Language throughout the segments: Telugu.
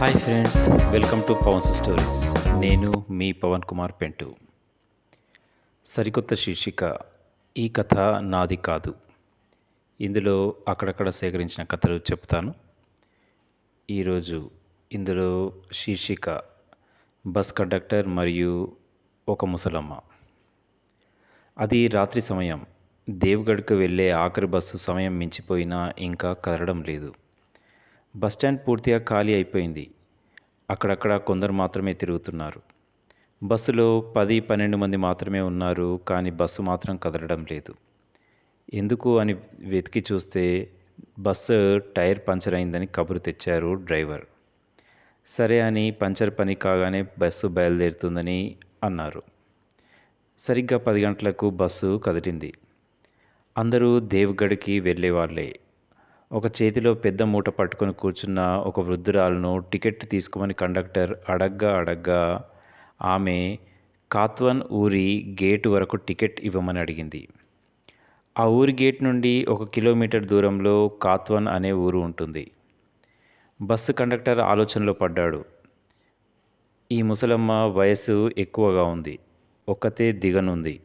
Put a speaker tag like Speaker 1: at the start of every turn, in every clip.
Speaker 1: Hi friends welcome to Pavan's stories నేను మీ పవన్ కుమార్ పెంటు. సరికొత్త శీర్షిక ఈ కథ నాది కాదు. ఇందులో అక్కడక్కడ సేకరించిన కథలు చెప్తాను. ఈరోజు ఇందులో శీర్షిక బస్ కండక్టర్ మరియు ఒక ముసలమ్మ. అది రాత్రి సమయం దేవ్గఢ్కు వెళ్ళే ఆఖరి బస్సు సమయం మించిపోయినా ఇంకా కదలడం లేదు. బస్టాండ్ పూర్తిగా ఖాళీ అయిపోయింది. అక్కడక్కడ కొందరు మాత్రమే తిరుగుతున్నారు. బస్సులో పది పన్నెండు మంది మాత్రమే ఉన్నారు కానీ బస్సు మాత్రం కదలడం లేదు. ఎందుకు అని వెతికి చూస్తే బస్సు టైర్ పంచర్ అయిందని కబురు తెచ్చారు డ్రైవర్. సరే అని పంచర్ పని కాగానే బస్సు బయలుదేరుతుందని అన్నారు. సరిగ్గా పది గంటలకు బస్సు కదిలింది. అందరూ దేవ్గఢ్కి వెళ్ళేవాళ్ళే ఒక చేతిలో పెద్ద మూట పట్టుకొని కూర్చున్న ఒక వృద్ధురాలను టికెట్ తీసుకోమని కండక్టర్ అడగ్గా అడగ్గా ఆమె కాత్వన్ ఊరి గేటు వరకు టికెట్ ఇవ్వమని అడిగింది. ఆ ఊరి గేట్ నుండి ఒక కిలోమీటర్ దూరంలో కాత్వన్ అనే ఊరు ఉంటుంది. బస్సు కండక్టర్ ఆలోచనలో పడ్డాడు. ఈ ముసలమ్మ వయసు ఎక్కువగా ఉంది. ఒక్కతే దిగనుంది.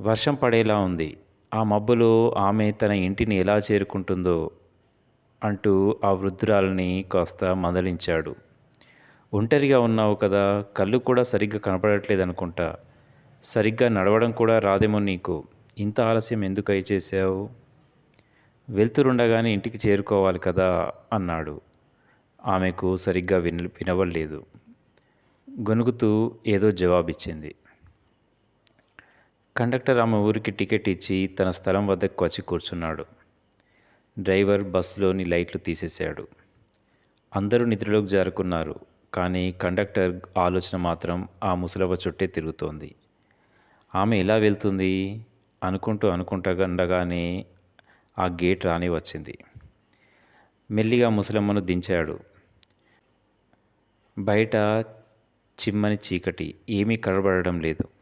Speaker 1: వర్షం పడేలా ఉంది. ఆ మబ్బులో ఆమె తన ఇంటిని ఎలా చేరుకుంటుందో అంటూ ఆ వృద్ధురాలని కాస్త మందలించాడు. ఒంటరిగా ఉన్నావు కదా కళ్ళు కూడా సరిగ్గా కనపడట్లేదు అనుకుంటా సరిగ్గా నడవడం కూడా రాదేమో నీకు. ఇంత ఆలస్యం ఎందుకు అయి చేసావు వెళ్తురుండగానే ఇంటికి చేరుకోవాలి కదా అన్నాడు. ఆమెకు సరిగ్గా విన వినవలేదు గొనుగుతూ ఏదో జవాబిచ్చింది. కండక్టర్ ఆమె ఊరికి టికెట్ ఇచ్చి తన స్థలం వద్దకు వచ్చి కూర్చున్నాడు. డ్రైవర్ బస్సులోని లైట్లు తీసేశాడు. అందరూ నిద్రలోకి జారుకున్నారు కానీ కండక్టర్ ఆలోచన మాత్రం ఆ ముసలవ చుట్టే తిరుగుతోంది. ఆమె ఎలా వెళ్తుంది? అనుకుంటూ అనుకుంటగండగానే ఆ గేట్ రాని వచ్చింది. మెల్లిగా ముసలమ్మను దించాడు. బయట చిమ్మని చీకటి ఏమీ కనబడడం లేదు.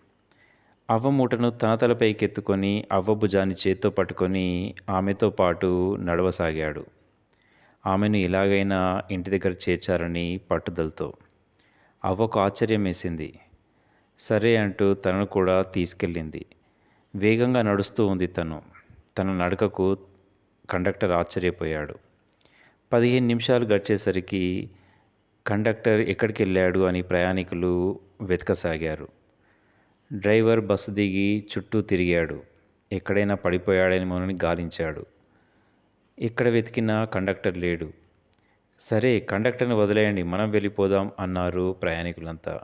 Speaker 1: అవ్వ మూటను తన తలపైకెత్తుకొని అవ్వ భుజాన్ని చేత్తో పట్టుకొని ఆమెతో పాటు నడవసాగాడు. ఆమెను ఎలాగైనా ఇంటి దగ్గర చేర్చారని పట్టుదలతో. అవ్వకు ఆశ్చర్యం వేసింది సరే అంటూ తనను కూడా తీసుకెళ్ళింది. వేగంగా నడుస్తూ ఉంది తను. తన నడకకు కండక్టర్ ఆశ్చర్యపోయాడు. పదిహేను నిమిషాలు గడిచేసరికి కండక్టర్ ఎక్కడికి వెళ్ళాడు అని ప్రయాణికులు వెతకసాగారు. డ్రైవర్ బస్సు దిగి చుట్టూ తిరిగాడు. ఎక్కడైనా పడిపోయాడని మనని గాలించాడు. ఎక్కడ వెతికినా కండక్టర్ లేడు. సరే కండక్టర్ని వదిలేయండి మనం వెళ్ళిపోదాం అన్నారు ప్రయాణికులంతా.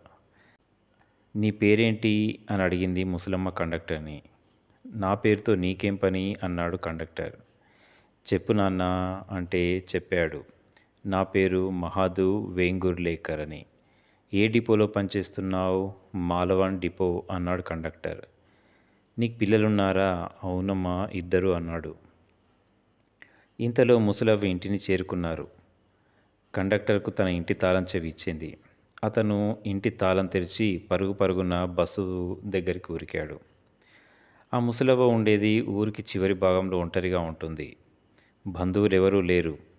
Speaker 1: నీ పేరేంటి? అని అడిగింది ముసలమ్మ కండక్టర్ని. నా పేరుతో నీకేం పని? అన్నాడు కండక్టర్. చెప్పు నాన్న అంటే చెప్పాడు. నా పేరు మహాదు వేంగుర్లేకర్ అని. ఏ డిపోలో పనిచేస్తున్నావు? మాలవాన్ డిపో అన్నాడు కండక్టర్. నీకు పిల్లలున్నారా? అవునమ్మా ఇద్దరు అన్నాడు. ఇంతలో ముసలవ్వ ఇంటిని చేరుకున్నారు. కండక్టర్కు తన ఇంటి తాళం చెవి ఇచ్చింది అతను ఇంటి తాళం తెరిచి పరుగు పరుగున బస్సు దగ్గరికి ఉరికాడు ఆ ముసలవ్వ ఉండేది ఊరికి చివరి భాగంలో ఒంటరిగా ఉంటుంది. బంధువులు ఎవరూ లేరు.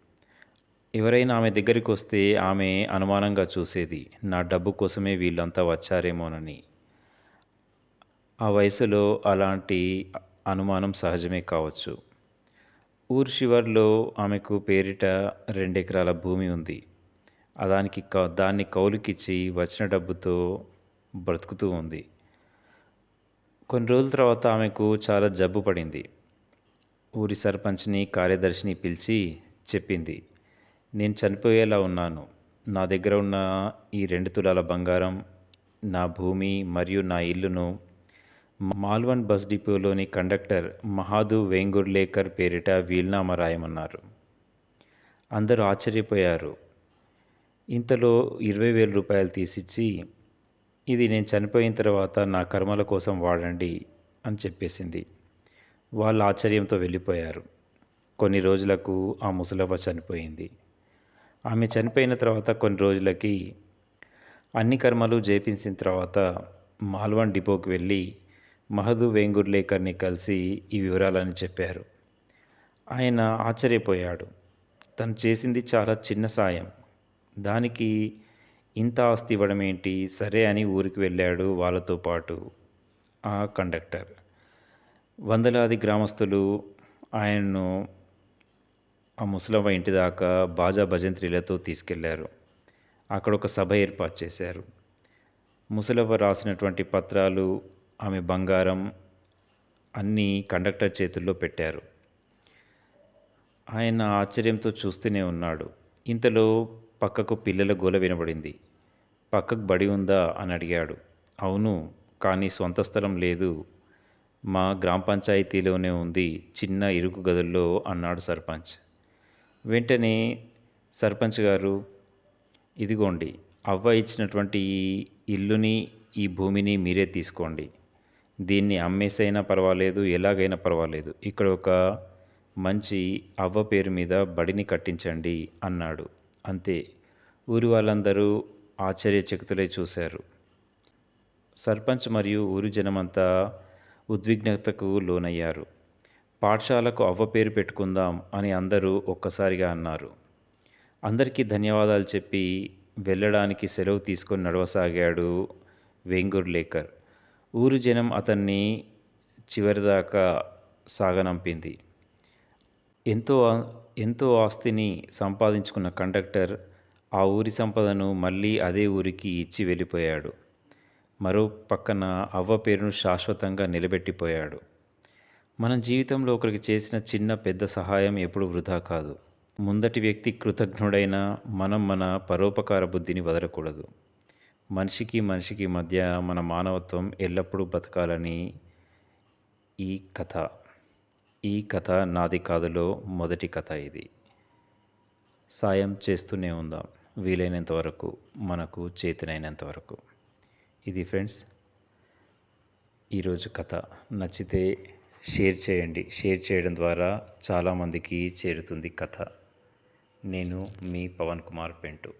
Speaker 1: ఎవరైనా ఆమె దగ్గరికి వస్తే ఆమె అనుమానంగా చూసేది నా డబ్బు కోసమే వీళ్ళంతా వచ్చారేమోనని. ఆ వయసులో అలాంటి అనుమానం సహజమే కావచ్చు. ఊరు శివర్లో ఆమెకు పేరిట రెండెకరాల భూమి ఉంది. దానికి దాన్ని కౌలుకిచ్చి వచ్చిన డబ్బుతో బ్రతుకుతూ ఉంది. కొన్ని రోజుల తర్వాత ఆమెకు చాలా జబ్బు పడింది. ఊరి సర్పంచ్ని కార్యదర్శిని పిలిచి చెప్పింది నేను చనిపోయేలా ఉన్నాను. నా దగ్గర ఉన్న ఈ రెండు తులాల బంగారం నా భూమి మరియు నా ఇల్లును మాల్వన్ బస్ డిపోలోని కండక్టర్ మహాదు వేంగుర్లేకర్ పేరిట వీల్నామా రాయమన్నారు. అందరూ ఆశ్చర్యపోయారు. ఇంతలో ఇరవై వేల రూపాయలు తీసిచ్చి ఇది నేను చనిపోయిన తర్వాత నా కర్మల కోసం వాడండి అని చెప్పేసింది. వాళ్ళు ఆశ్చర్యంతో వెళ్ళిపోయారు. కొన్ని రోజులకు ఆ ముసలవ్వ చనిపోయింది. ఆమె చనిపోయిన తర్వాత కొన్ని రోజులకి అన్ని కర్మలు చేపించిన తర్వాత మాల్వాన్ డిపోకి వెళ్ళి మహదు వేంగుర్లేకర్ని కలిసి ఈ వివరాలని చెప్పారు. ఆయన ఆశ్చర్యపోయాడు. తను చేసింది చాలా చిన్న సాయం. దానికి ఇంత ఆస్తి ఇవ్వడం ఏంటి సరే అని ఊరికి వెళ్ళాడు వాళ్ళతో పాటు ఆ కండక్టర్. వందలాది గ్రామస్తులు ఆయన్ను ఆ ముసలవ్వ ఇంటి దాకా బాజా భజంత్రీలతో తీసుకెళ్ళారు. అక్కడ ఒక సభ ఏర్పాటు చేశారు. ముసలవ్వ రాసినటువంటి పత్రాలు ఆమె బంగారం అన్నీ కండక్టర్ చేతుల్లో పెట్టారు. ఆయన ఆశ్చర్యంతో చూస్తూనే ఉన్నాడు. ఇంతలో పక్కకు పిల్లల గోల వినబడింది. పక్కకు బడి ఉందా అని అడిగాడు. అవును కానీ సొంత స్థలం లేదు. మా గ్రామ పంచాయతీలోనే ఉంది చిన్న ఇరుకు గదుల్లో అన్నాడు సర్పంచ్. వెంటనే సర్పంచ్ గారు ఇదిగోండి అవ్వ ఇచ్చినటువంటి ఈ ఇల్లుని ఈ భూమిని మీరే తీసుకోండి. దీన్ని అమ్మేసైనా పర్వాలేదు ఎలాగైనా పర్వాలేదు. ఇక్కడ ఒక మంచి అవ్వ పేరు మీద బడిని కట్టించండి అన్నాడు. అంతే. ఊరి వాళ్ళందరూ ఆశ్చర్యచకితులై చూశారు. సర్పంచ్ మరియు ఊరి జనమంతా ఉద్విగ్నతకు లోనయ్యారు. పాఠశాలకు అవ్వ పేరు పెట్టుకుందాం అని అందరూ ఒక్కసారిగా అన్నారు. అందరికీ ధన్యవాదాలు చెప్పి వెళ్ళడానికి సెలవు తీసుకొని నడవసాగాడు వేంగుర్లేకర్. ఊరు జనం అతన్ని చివరిదాకా సాగనంపింది. ఎంతో ఎంతో ఆస్తిని సంపాదించుకున్న కండక్టర్ ఆ ఊరి సంపదను మళ్ళీ అదే ఊరికి ఇచ్చి వెళ్ళిపోయాడు. మరో పక్కన అవ్వ పేరును శాశ్వతంగా నిలబెట్టిపోయాడు. మన జీవితంలో ఒకరికి చేసిన చిన్న పెద్ద సహాయం ఎప్పుడు వృధా కాదు. ముందటి వ్యక్తి కృతజ్ఞుడైన మనం మన పరోపకార బుద్ధిని వదలకూడదు. మనిషికి మనిషికి మధ్య మన మానవత్వం ఎల్లప్పుడూ బతకాలని ఈ కథ. ఈ కథ నాది కాదులో మొదటి కథ ఇది. సాయం చేస్తూనే ఉందాం. వీలైనంత వరకు మనకు చేతనైనంత వరకు. ఇది ఫ్రెండ్స్ ఈరోజు కథ. నచ్చితే షేర్ చేయండి. షేర్ చేయడం ద్వారా చాలామందికి చేరుతుంది కథ. నేను మీ పవన్ కుమార్ పెంటు.